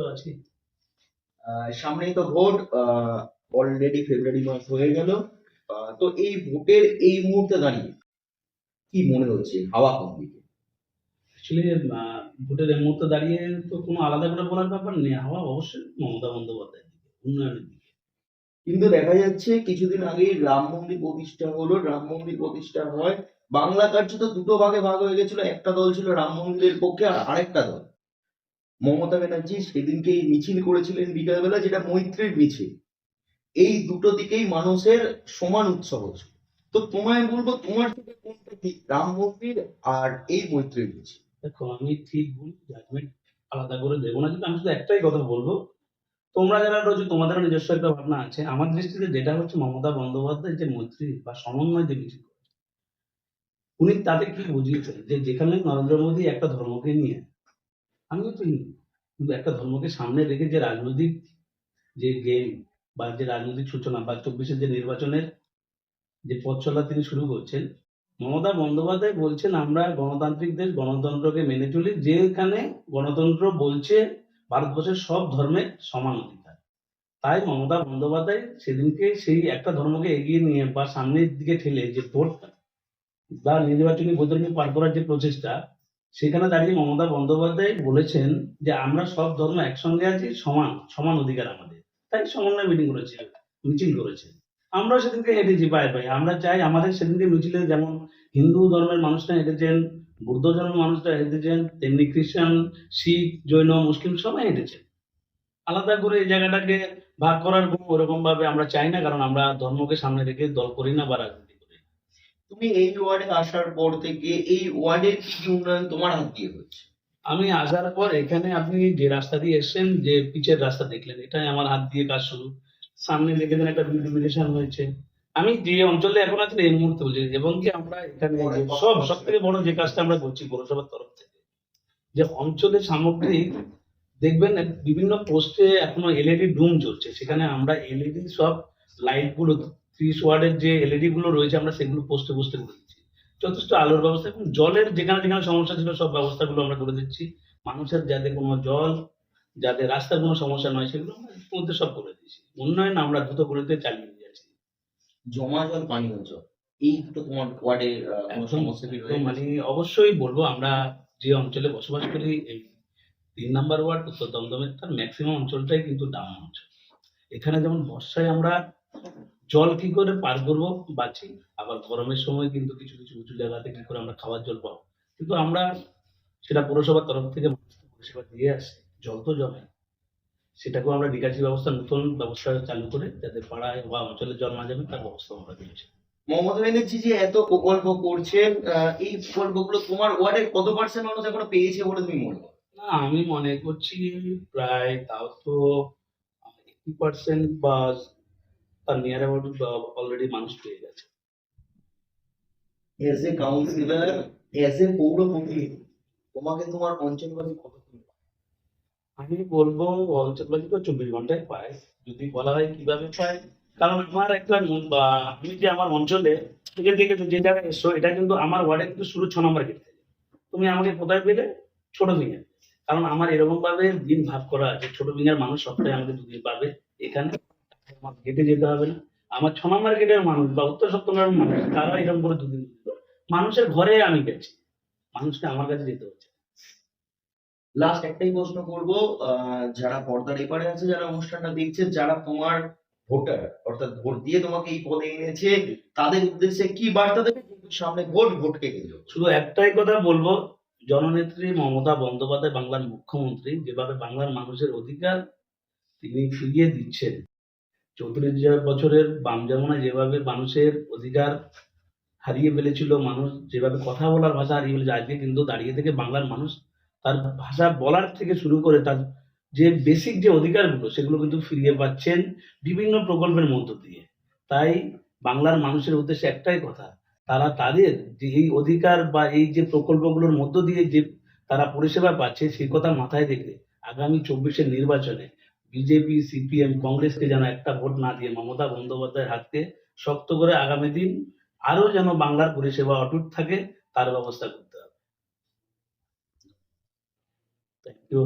তো আছি আহ, সামনেই তো ভোট অলরেডি ফেব্রুয়ারি মাস হয়ে গেল। তো এই ভোটের এই মুহূর্তে দাঁড়িয়ে কি মনে হচ্ছে হাওয়া কোন দিকে? অ্যাকচুয়ালি ভোটের এই মুহূর্তে দাঁড়িয়ে তো কোনো আলাদা করে বলার ব্যাপার নেই। হাওয়া অবশ্যই মমতা বন্দ্যোপাধ্যায় উন্নয়নের দিকে। কিন্তু দেখা যাচ্ছে কিছুদিন আগেই রাম মন্দির প্রতিষ্ঠা হলো। রাম মন্দির প্রতিষ্ঠা হয়। বাংলা কার্য তো দুটো ভাগে ভাগ হয়ে গেছিল। একটা দল ছিল রাম মন্দিরের পক্ষে আর আরেকটা দল। মমতা ব্যানার্জি সেদিনকে মিছিল করেছিলেন বিকালবেলা, যেটা মৈত্রীর মিছিল। এই দুটো দিকেই মানুষের সমান উৎসাহ ছিল। তো তোমায় বলব, তোমার থেকে কোনটা ঠিক, রাম মন্দির আর এই মৈত্রীর মিছিল? দেখো, আমি ঠিক ভুল জাজমেন্ট আলাদা করে দেবো না, কিন্তু আমি শুধু একটাই কথা বলব। তোমরা যারা রয়েছে তোমাদের নিজস্ব একটা ভাবনা আছে। আমার দৃষ্টিতে যেটা হচ্ছে, মমতা বন্দ্যোপাধ্যায় যে মৈত্রী বা সমন্বয় যে মিছিল উনি তাতে কি বুঝিয়েছেন? যে যেখানে নরেন্দ্র মোদী একটা ধর্মকে নিয়ে আমিও তো কিন্তু একটা ধর্মকে সামনে রেখে যে রাজনৈতিক যে গেম বা যে রাজনৈতিক সূচনা বা চব্বিশের যে নির্বাচনের যে পথ চলা তিনি শুরু করছেন, মমতা বন্দ্যোপাধ্যায় বলছেন, আমরা গণতান্ত্রিক দেশ, গণতন্ত্রকে মেনে চলি। যেখানে গণতন্ত্র বলছে, ভারতবর্ষের সব ধর্মের সমান অধিকার। তাই মমতা বন্দ্যোপাধ্যায় সেদিনকে সেই একটা ধর্মকে এগিয়ে নিয়ে বা সামনের দিকে ঠেলে যে ভোটটা বা নির্বাচনী বৈতরণী পার করার যে প্রচেষ্টা সেখানে দাঁড়িয়ে মমতা বন্দ্যোপাধ্যায় বলেছেন যে, আমরা সব ধর্ম একসঙ্গে আছি, সমান সমান অধিকার আমাদের। তাই সমন্বয় মিটিং করেছে মিছিল করেছে আমরা সেদিনকে হেঁটেছি পায়ে পায়ে। আমরা চাই আমাদের সেদিনকে মিছিলে যেমন হিন্দু ধর্মের মানুষরা হেঁটেছেন, বৌদ্ধ ধর্মের মানুষরা হেঁটেছেন, তেমনি খ্রিস্টান, শিখ, জৈন, মুসলিম সবাই হেঁটেছেন। আলাদা করে এই জায়গাটাকে ভাগ করার কোনো ওরকম ভাবে আমরা চাই না, কারণ আমরা ধর্মকে সামনে রেখে দল করি না বা রাজনীতি। তুমি এই ওয়ার্ডে আসার পর থেকে এই ওয়ার্ডের কি উন্নয়ন তোমার হাত দিয়ে হচ্ছে আমি আসার পর এখানে আপনি যে রাস্তা দিয়ে এসেছেন যে পিচের রাস্তা দেখলেন এটাই আমার হাত দিয়ে কাজ শুরু। সামনে দেখেছেন একটা বিউটিফিকেশন হয়েছে। আমি যে অঞ্চলে এখন আছি এই মুহূর্তে বলছি এবং কি আমরা এখানে সব সব থেকে বড় যে কাজটা আমরা করছি পৌরসভার তরফ থেকে যে অঞ্চলের সামগ্রিক দেখবেন বিভিন্ন পোস্টে এখনও এলইডি ডুম চলছে সেখানে আমরা এলইডি সব লাইটগুলো ত্রিশ ওয়ার্ডের যে এলইডি গুলো রয়েছে আমরা সেগুলো পোস্টে পোস্টে করে দিচ্ছি। যথেষ্ট আলোর ব্যবস্থা এবং জলের যেখানে যেখানে সমস্যা ছিল সব ব্যবস্থাগুলো আমরা করে দিচ্ছি। মানুষের যাতে কোনো জল যাতে রাস্তার কোনো সমস্যা নয় সেগুলো মধ্যে সব করে দিচ্ছি উন্নয়ন আমরা দ্রুত গতিতে চালিয়ে নিয়ে যাচ্ছি। জমা জল পানীয় জল এই দুটো তোমার ওয়ার্ডে? মানে অবশ্যই বলব আমরা যে অঞ্চলে বসবাস করি এই তিন নাম্বার ওয়ার্ড উত্তর দমদমের তার ম্যাক্সিমাম অঞ্চলটাই কিন্তু ডাউন অঞ্চল। এখানে যেমন বর্ষায় আমরা জল কি করে পার করব? বাঁচি। আবার গরমের সময় কিন্তু কিছু কিছু উঁচু জায়গাতে কি করে আমরা খাওয়ার জল পাবো? কিন্তু আমরা সেটা পৌরসভার তরফ থেকে পরিষেবা দিয়ে আসি জল তো জমে। সেটাকেও আমরা নিকাশি ব্যবস্থা নতুন ব্যবস্থা চালু করে যাতে পাড়ায় বা অঞ্চলে জল না যাবে তার ব্যবস্থা আমরা দিয়েছি মমতা ব্যানার্জি যে এত প্রকল্প করছেন এই প্রকল্পগুলো তোমার ওয়ার্ডের কত পার্সেন্ট মানুষ এখনও পেয়েছে বলে তুমি মনে না আমি মনে করছি প্রায় তাও তো এইটি পার্সেন্ট বা তার নিয়ার অ্যাবাউট অলরেডি মানুষ পেয়ে গেছে। As a councillor as a পৌরপতি তোমাকে তোমার অঞ্চলবাসী কত আমি বলব অঞ্চলবাসী তো চব্বিশ ঘন্টায় পায়। যদি বলা হয় কীভাবে পায়? কারণ আমার একটা আমি যে আমার অঞ্চলে থেকে থেকে যে জায়গায় এসছো এটা কিন্তু আমার ওয়ার্ডে কিন্তু শুরু ছ নম্বর গেট থেকে। তুমি আমাকে কোথায় পেলে? ছোট ভিঙে। কারণ আমার এরকম ভাবে দিন ভাগ করা আছে। ছোট ভিঙার মানুষ সপ্তাহে আমাকে দুদিন পাবে এখানে। গেটে যেতে হবে না। আমার ছ নম্বর গেটের মানুষ বা উত্তর সপ্তমের মানুষ তারা এরকম করে দুদিন মানুষের ঘরে আমি গেছি। মানুষকে আমার কাছে যেতে হচ্ছে। লাস্ট একটাই প্রশ্ন করব যারা পর্দার এপারে আছে যারা অনুষ্ঠানটা দেখছে যারা তোমার ভোটার অর্থাৎ ভোট দিয়ে তোমাকে এই পদে এনেছে তাদের উদ্দেশ্যে কি বার্তা দেবে? কিন্তু সামনে ভোট ভোটকে করে। শুধু একটাই কথা বলব জননেত্রী মমতা বন্দ্যোপাধ্যায় বাংলার মুখ্যমন্ত্রী যেভাবে বাংলার মানুষের অধিকার তিনি ফিরিয়ে দিচ্ছেন চৌত্রিশ বছরের বাম জামানায় যেভাবে মানুষের অধিকার হারিয়ে ফেলেছিল, মানুষ যেভাবে কথা বলার ভাষা হারিয়ে ফেলেছে, আজকে কিন্তু দাঁড়িয়ে থেকে বাংলার মানুষ তার ভাষা বলার থেকে শুরু করে তার যে বেসিক যে অধিকারগুলো, সেগুলো কিন্তু ফিরিয়ে পাচ্ছেন বিভিন্ন প্রকল্পের মধ্য দিয়ে। তাই বাংলার মানুষের উদ্দেশ্যে একটাই কথা, তারা তাদের যে এই অধিকার বা এই যে প্রকল্পগুলোর মধ্য দিয়ে যে তারা পরিষেবা পাচ্ছে, সেই কথা মাথায় রেখে আগামী চব্বিশের নির্বাচনে বিজেপি সিপিএম কংগ্রেসকে যেন একটা ভোট না দিয়ে মমতা বন্দ্যোপাধ্যায়ের হাতকে শক্ত করে আগামী দিন আরও যেন বাংলার পরিষেবা অটুট থাকে, তার ব্যবস্থা করতে হবে। Thank you